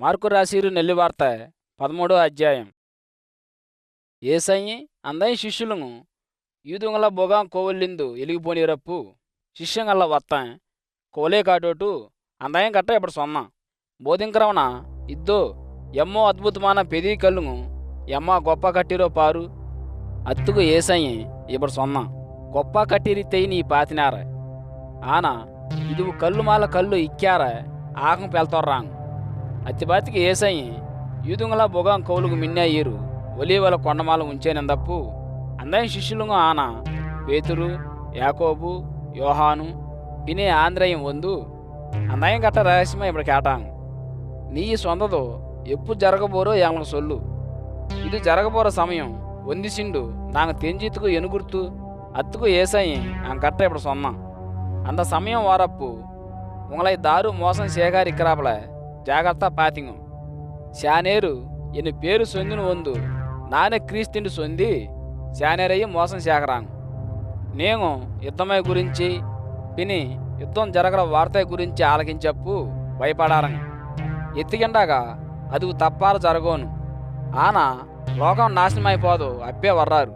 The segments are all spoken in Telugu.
మార్కు రాసిరు నెల్లివార్త పదమూడో అధ్యాయం. ఏసయ్యి అందరి శిష్యులను యూదుంగల బొగా కోవల్లిందు ఎలిగిపోనిరప్పు శిష్యంగల్ల వత్తాం కోలే కాటోటు అందయం కట్ట ఇప్పుడు సొన్న బోధింకరమణ ఇద్దో ఎమ్మో అద్భుతమాన పెదీ కళ్ళును ఎమ్మ గొప్ప కట్టిరో పారు. అత్తుకు ఏసయ్యి ఇప్పుడు సొన్నా గొప్ప కట్టిరితే నీ పాతినార. ఆన ఇది మాల కళ్ళు ఇక్కార ఆకం పెళ్తొర్రాంగు అత్తిబాతికి ఏసయ్యి యూదుంగల బొగాం కౌలుకు మిన్నాయిరు ఒలీవల కొండమాల ఉంచేనందప్పు అందరి శిష్యులుగా ఆన పేతురు యాకోబు యోహాను పినే ఆంధ్రయం వందు అందాయం గట్ట రహస్యమా ఇప్పుడు కేటాం నీ సొంతదో ఎప్పు జరగబోరో ఏమలకు సొల్లు ఇది జరగబోర సమయం వందిసిండు నాకు తెంజిత్తుకు ఎనుగుర్తు అత్తుకు ఏసాయి అంకట్ట ఇప్పుడు సొన్న அந்த சமயம் வரப்பு உங்களை தாரு மோசம் சேகரிக்கிறாப்புல జాగ్రత్త పాతింగు. శానేరు ఎన్ని పేరు సొందిన వందు నానే క్రీస్తుని సొంది శానేరయ్యి మోసం సేకరాంగ్ నేను యుద్ధమై గురించి పిని యుద్ధం జరగల వార్త గురించి ఆలకించప్పు భయపడాలని. ఎత్తికిండాగా అది తప్పాలు జరగోను. ఆన లోకం నాశనమైపోదు అప్పే వర్రారు.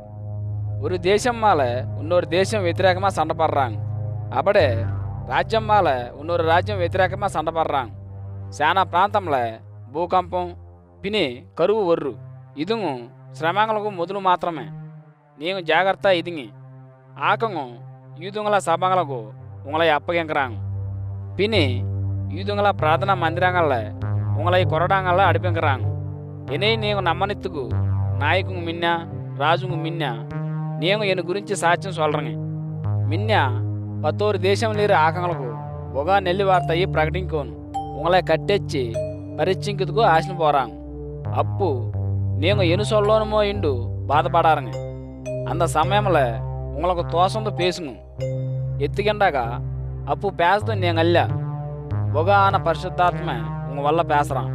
ஒரு దేశం మాలే ఉన్నోరు దేశం వ్యతిరేకమా సండపడ్రాంగ్ అప్పుడే రాజ్యం మాలే ఉన్నోరు రాజ్యం వ్యతిరేకమా సండపడ్రాంగ్ శానా ప్రాంతంలో భూకంపం పిని కరువు ఒర్రు ఇదుగు శ్రమంగలకు మొదలు మాత్రమే నీవు జాగ్రత్త ఇదిగి ఆకంగు యూదుంగల సభంగలకు உங்களை అప్పగింకరాంగ్ పిని యూదుంగల ప్రార్థన మందిరంగల్ల உங்களை కొరడాంగల్ల అడిపింకరాంగ్ ఎనే నీవు నమ్మనిత్తుకు నాయకు మిన్న రాజుకు మిన్న నీవు ఎను గురించి సాక్ష్యం సొల్లరంగి మిన్న பத்தோரு தேசம் நீர் ஆக்கங்களுக்கு ஒகா நெல்லி வார்த்தையை பிரகட்டிக்கோணும் உங்களை கட்டெச்சு பரீட்சிங்கிறதுக்கு ஆசனை போகிறாங்க అప్పు నేను ఎను சொல்லணுமோ ఇండు బాధపడారని அந்த సమయంలో உங்களுக்கு தோசந்து பேசுங்க ఎత్తికిండాక అప్పు పేసదు నేను అల్ల ఒక ఆన పరిశుద్ధాత్మ ఉంగ వల్ల పేసరాం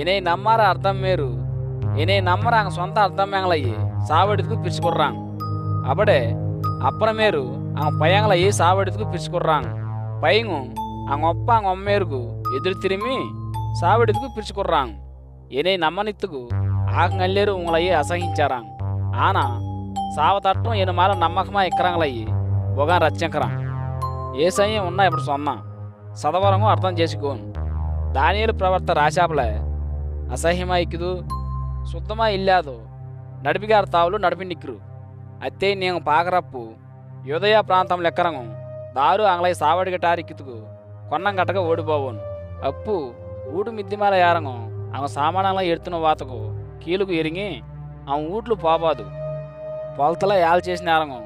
ఎనే నమ్మార అర్థం మేరు ఎనే నమ్మరాంగ సొంత అర్థం మేంగలయ్యి సావడికి పిలుచుకుర్రాంగ్ అప్పుడే అప్పరమేరు அவங்க பையங்களை சாவடித்துக்கு பிரிச்சுக்குறாங்க பையங்க அவங்க அப்பா அவங்க அம்மையருக்கு எதிர் திரும்பி சாவடித்துக்கு பிரிச்சுக்குறாங்க என்னை నమ్మనిత్తుకు ఆకంగల్లేరు ఉంగలయ్యి అసహించారాంగ్ ఆన సావతట్టం ఎను మాల నమ్మకమా ఇక్కరంగలయ్యి బొగా రచ్చంకరాం ఏ సయ్యం ఉన్నా ఇప్పుడు సొన్న సదవరంగు అర్థం చేసుకోను దానియలు ప్రవర్త రాశాపలే అసహ్యమా ఇక్కుదు శుద్ధమా ఇల్లాదు నడిపిగారు తావులు నడిపిండిక్కురు అత్తే నేను పాకరప్పు యోదయ ప్రాంతం లెక్కరంగు దారు అంగళై సావడిగటారిక్కితుకు కొన్నం గట్టక ఓడిపోవును అప్పు ఊటు మిద్దిమాల యారంగు ఆమె సామానంలో ఎడుతున్న వాతకు కీలుకు ఎరిగి ఆమె ఊట్లు పోబాదు పొలతల యాలు చేసిన యారంగు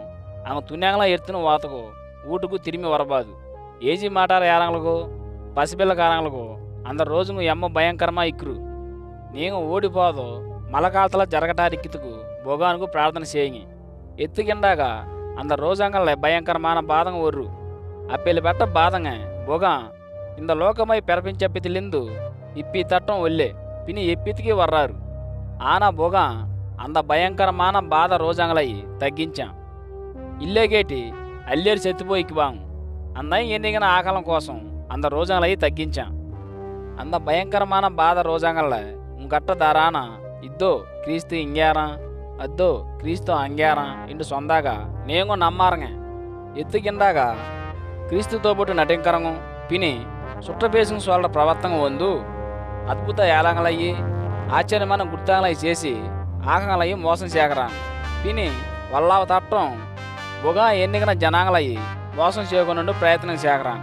ఆమె తున్యాంగలా ఎడుతున్న వాతకు ఊటుకు తిరిమి వరబాదు ఏజీ మాటాల యారంగులకు పసిపిల్ల కారంగులకు అందరు రోజుకు ఎమ్మ భయంకరమా ఇక్కురు నేను ఓడిపోదు మలకాలతల జరగటారిక్కితుకు భోగానుకు ప్రార్థన చేయి ఎత్తుకిండాగా அந்த ரோஜாங்கல்ல பயங்கரமான பாதங்க ஒரு அப்பேல பெட்ட பாதங்க பொகா இந்த லோகமாய் ఇప్పి తట్టం ఒల్లే పిని ఎప్పితికి వర్రారు. ఆనా బొగ అంద భయంకరమాన బాధ రోజంగలై తగ్గించాం. ఇల్లేగేటి అల్లేరు చెత్తిపోయికి బాం అందం ఎన్నికన ఆకలం కోసం అంత రోజంగలై తగ్గించాం. అంత భయంకరమాన బాధ రోజంగల ఇంకట్ట దారాన ఇద్దో క్రీస్తు ఇంగారా అద్దో క్రీస్తు అంగారా ఇంటి సొందాగా నేను నమ్మారంగ ఎత్తుకిందాగా క్రీస్తుతో పాటు నటింకరంగం పిని సుట్రపేసుకుని ప్రవర్తన వందు అద్భుత ఏలాంగలయ్యి ఆశ్చర్యమైన గుర్తాలయ్యి చేసి ఆకంగలయ్యి మోసం చేకరా. విని వల్లావ తట్టం బుగా ఎన్నికన జనాంగలయ్యి మోసం చేయకుండా ప్రయత్నం చేకరా.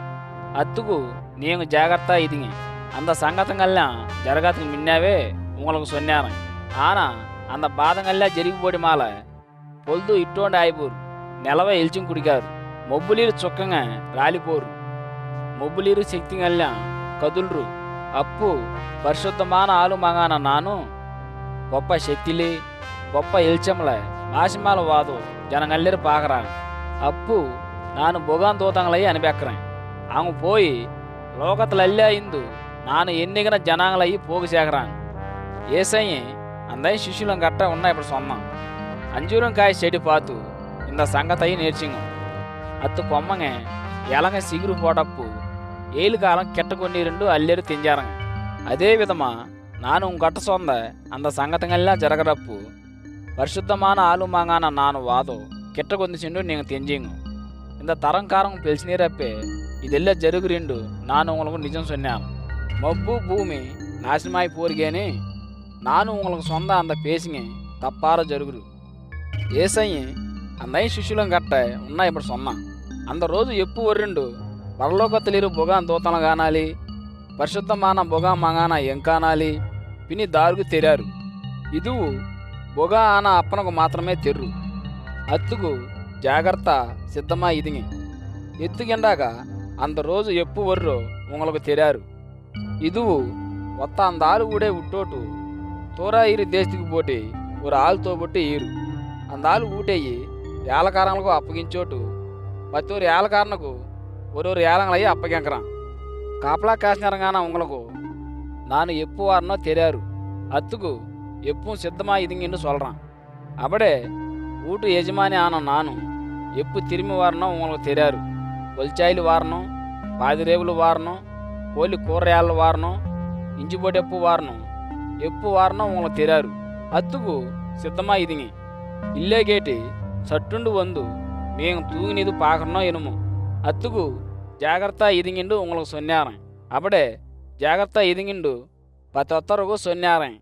అత్తుకు నేను జాగ్రత్త ఇది అంత సంగతంగల్లా జరగతకు మిన్నావే ఉంగలకు సొన్నాను. ఆన అంత బాధంగల్లా జరిగిపోడి మాల. పొల్దు ఇట్టోండి ఆయిపోరు. నెలవే ఎల్చింకుడిగారు మబ్బులీలు చుక్కగా రాలిపోరు. ಮೊಬಲಿರು ಶಕ್ತಿಗಲ್ಲ కదుల్రు. అప్పు పరిశుద్ధమాన ఆలు మగాన నాను. గొప్ప శక్తిలే గొప్ప ఎల్చంలే ఆశమాల వాదు జనగల్లెరు పాకరా అప్పు నాను భోగాన్ దూతంగలయ్యి అనిపెక్కరా ఆమె పోయి లోకతలల్లే ఇందు నాను ఎన్నికన జనాంగలయ్యి పోగు చేకరా ఏసయ్యి అందరి శిష్యులం గట్ట ఉన్నాయి ఇప్పుడు సొమ్మ. అంజూరం కాయ చెడి పాతు ఇంత సంగతయ్యి నేర్చింగు అత్తు కొమ్మంగే ఎలాగ సిగురు పోటప్పు ஏழு காலம் கெட்டக்கொண்டி ரெண்டு அல்லெரு தெஞ்சாரங்க అదే విధమా నాను గట్ట సొంద అంద సంగతంగల్లా జరగరప్పు పరిశుద్ధమాన ఆలుమాగాన నాను వాదు కిట్టగొందిసిండు నేను తెంజింగు ఇంత తరం కారం పిలిచినీరప్పే ఇదెల్లా జరుగు రెండు నాను ఉంగలకు నిజం సొన్నాను మబ్బు భూమి నాశనమాయి పోరిగేని నాను ఉంగలకు సొంద అంద పేసింగి తప్పార జరుగురు ఏసయ్యి అందయ్య శిష్యులం గట్ట ఉన్నాయి ఇప్పుడు సొన్న అంద రోజు ఎప్పు ఒర్రిండు ಪರಲೋಕ ತಿಳಿರು ಬೊಗ ದೋತನಗಾನಾಲಿ పరిశుద్ధమాన ಬೊಗ ಮಗಾನ ఎంకానాలి పిని దారుగు తెరారు. ఇది బొగ ఆన అప్పనకు మాత్రమే తెర్రు. అత్తుకు జాగ్రత్త సిద్ధమా ఇదిని. ఎత్తుగెండాక అంత రోజు ఎప్పు వర్రో ఉంగలకు తెరారు. ఇది ఒత్త అందాలు ఊడే ఉట్టోటు తోరా ఈరి దేశకు పోటీ ఒక ఆలుతో బొట్టి ఈరు అందాలు ఊటేయి ఏలకారణకు అప్పగించోటు. ప్రతి ఏలకారణకు ஒரு ஒரு ஏழங்களையும் அப்போ கேட்குறான் காப்பலா காசுங்கிறங்கான உங்களுக்கு நான் எப்போ வரனோ தெரியாரு அத்துக்கு எப்பவும் சித்தமாக இதுங்கன்னு சொல்கிறான் அப்படியே வீட்டு எஜமானி ஆனோம் நானும் எப்போ திரும்பி வரணும் உங்களுக்கு தெரியாரு ஒலிச்சாயிலு வாரணும் பாதிரேவுలు వారணும் కోలి కూరయాళ్ళు వారணும் ఇంజిపోటు ఎప్పు వారணும் ఎప్పు వారணும் உங்களுக்கு తెరారు అత్తుకు సిద్ధమా ఇదింగి ఇల్లే గేటి సట్టుండు వందు మేము తూగినీదు పాకరణో ఇనుము అత్తుకు జాగ్రత్త ఇదింగిండు ఉంగళకు సొన్నారం అప్పుడే జాగ్రత్త ఇదింగిండు ప్రతి ఒక్కరికి సొన్నారం